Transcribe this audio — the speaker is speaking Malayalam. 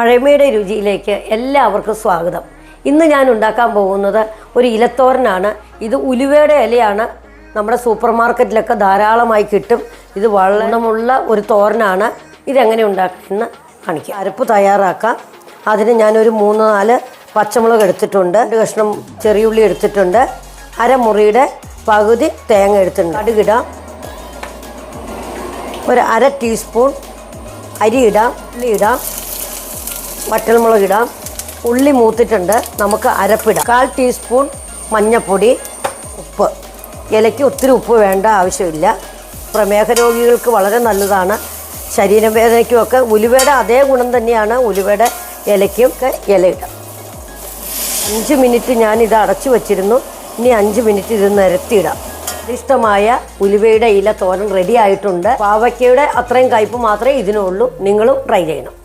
പഴമയുടെ രുചിയിലേക്ക് എല്ലാവർക്കും സ്വാഗതം. ഇന്ന് ഞാൻ ഉണ്ടാക്കാൻ പോകുന്നത് ഒരു ഇലത്തോരനാണ്. ഇത് ഉലുവയുടെ ഇലയാണ്. നമ്മുടെ സൂപ്പർ മാർക്കറ്റിലൊക്കെ ധാരാളമായി കിട്ടും. ഇത് വള്ളമുള്ള ഒരു തോരനാണ്. ഇതെങ്ങനെ ഉണ്ടാക്കുന്ന കാണിക്കാം. അരപ്പ് തയ്യാറാക്കാം. അതിന് ഞാനൊരു മൂന്ന് നാല് പച്ചമുളക് എടുത്തിട്ടുണ്ട്. രണ്ട് കഷ്ണം ചെറിയുള്ളി എടുത്തിട്ടുണ്ട്. അരമുറിയുടെ പകുതി തേങ്ങ എടുത്തിട്ടുണ്ട്. കടുകിടാം. ഒരു അര ടീസ്പൂൺ അരി ഇടാം. ഉള്ളി ഇടാം. വറ്റൽമുളക് ഇടാം ഉള്ളി മൂത്തിട്ടുണ്ട്. നമുക്ക് അരപ്പിടാം. കാൽ ടീസ്പൂൺ മഞ്ഞൾപ്പൊടി ഉപ്പ്. ഇലയ്ക്ക് ഒത്തിരി ഉപ്പ് വേണ്ട ആവശ്യമില്ല. പ്രമേഹ രോഗികൾക്ക് വളരെ നല്ലതാണ്. ശരീരവേദനയ്ക്കുമൊക്കെ ഉലുവയുടെ അതേ ഗുണം തന്നെയാണ് ഉലുവയുടെ ഇലയ്ക്കും ഒക്കെ ഇല ഇടാം. അഞ്ച് മിനിറ്റ് ഞാൻ ഇത് അടച്ചു വച്ചിരുന്നു. ഇനി അഞ്ച് മിനിറ്റ് ഇത് നിരത്തിയിടാം. ഇഷ്ടമായ ഉലുവയുടെ ഇല തോരൻ റെഡി ആയിട്ടുണ്ട്. പാവയ്ക്കയുടെ അത്രയും കയ്പ് മാത്രമേ ഇതിനുള്ളൂ. നിങ്ങളും ട്രൈ ചെയ്യണം.